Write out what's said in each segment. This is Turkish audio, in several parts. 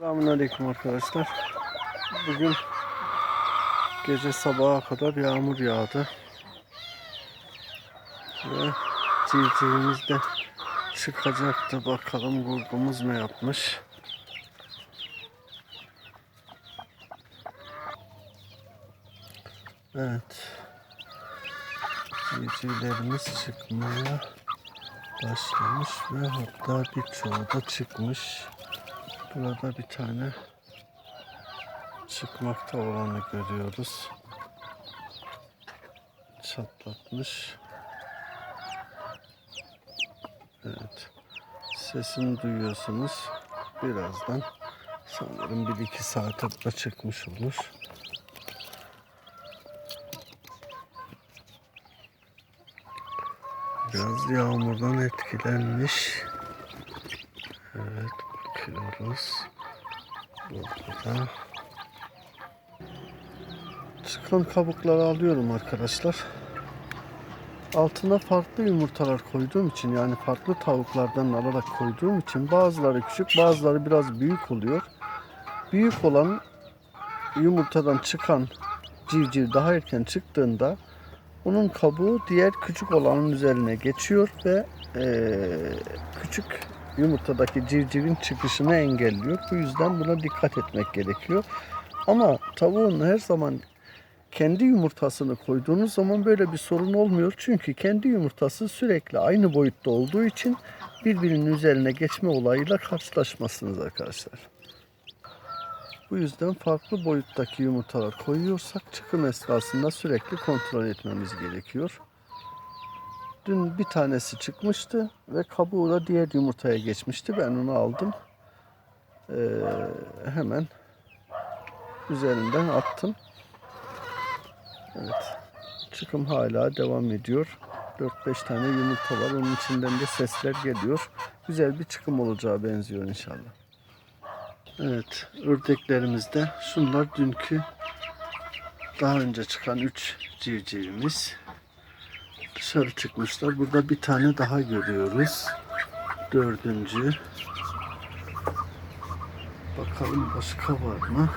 Selamünaleyküm arkadaşlar. Bugün gece sabaha kadar yağmur yağdı. Ve civcivimiz de çıkacaktı. Bakalım kurgumuz ne yapmış. Evet. Civcivlerimiz çıkmaya başlamış ve hatta birçoğu da çıkmış. Burada bir tane çıkmakta olanı görüyoruz. Çatlatmış. Evet. Sesini duyuyorsunuz. Birazdan sanırım 1-2 saate da çıkmış olur. Biraz yağmurdan etkilenmiş. Evet bakıyoruz. Burada da çıkan kabukları alıyorum arkadaşlar. Altına farklı yumurtalar koyduğum için yani farklı tavuklardan alarak koyduğum için bazıları küçük bazıları biraz büyük oluyor. Büyük olan yumurtadan çıkan civciv daha erken çıktığında onun kabuğu diğer küçük olanın üzerine geçiyor ve eee, küçük yumurtadaki civcivin çıkışını engelliyor. Bu yüzden buna dikkat etmek gerekiyor. Ama tavuğun her zaman kendi yumurtasını koyduğunuz zaman böyle bir sorun olmuyor. Çünkü kendi yumurtası sürekli aynı boyutta olduğu için birbirinin üzerine geçme olayıyla karşılaşmazsınız arkadaşlar. Bu yüzden farklı boyuttaki yumurtalar koyuyorsak çıkım esnasında sürekli kontrol etmemiz gerekiyor. Dün bir tanesi çıkmıştı ve kabuğu da diğer yumurtaya geçmişti. Ben onu aldım. Ee, hemen üzerinden attım. Evet. Çıkım hala devam ediyor. 4-5 tane yumurta var. Onun içinden de sesler geliyor. Güzel bir çıkım olacağı benziyor inşallah. Evet, ördeklerimizde şunlar dünkü daha önce çıkan 3 civcivimiz. Dışarı çıkmışlar. Burada bir tane daha görüyoruz. Dördüncü. Bakalım başka var mı?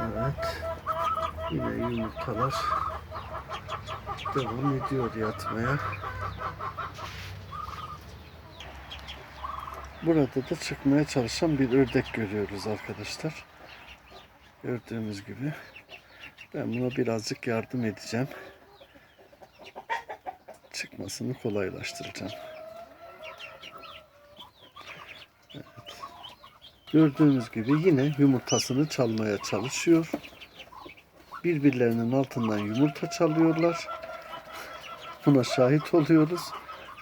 Evet. Yine yumurtalar devam ediyor yatmaya. Burada da çıkmaya çalışan bir ördek görüyoruz arkadaşlar. Gördüğümüz gibi. Ben buna birazcık yardım edeceğim. Çıkmasını kolaylaştıracağım. Evet. Gördüğünüz gibi yine yumurtasını çalmaya çalışıyor. Birbirlerinin altından yumurta çalıyorlar. Buna şahit oluyoruz.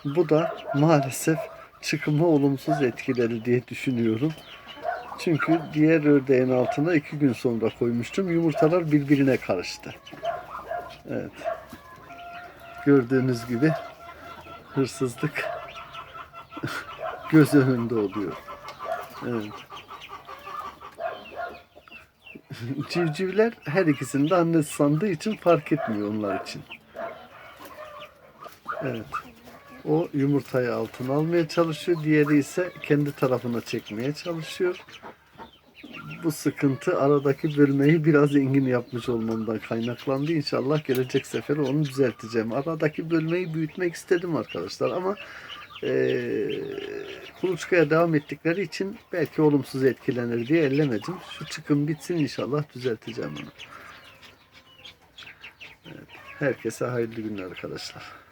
Bu da maalesef çıkımı olumsuz etkiledi diye düşünüyorum. Çünkü diğer ördeğin altına iki gün sonra koymuştum. Yumurtalar birbirine karıştı. Evet. Gördüğünüz gibi hırsızlık göz önünde oluyor. Evet. Civcivler her ikisini de annesi sandığı için fark etmiyor onlar için. Evet. O yumurtayı altına almaya çalışıyor. Diğeri ise kendi tarafına çekmeye çalışıyor. Bu sıkıntı aradaki bölmeyi biraz engin yapmış olmamdan kaynaklandı. İnşallah gelecek sefer onu düzelteceğim. Aradaki bölmeyi büyütmek istedim arkadaşlar ama eee kuluçkaya devam ettikleri için belki olumsuz etkilenir diye ellemedim. Şu çıkım bitsin inşallah düzelteceğim onu. Evet, herkese hayırlı günler arkadaşlar.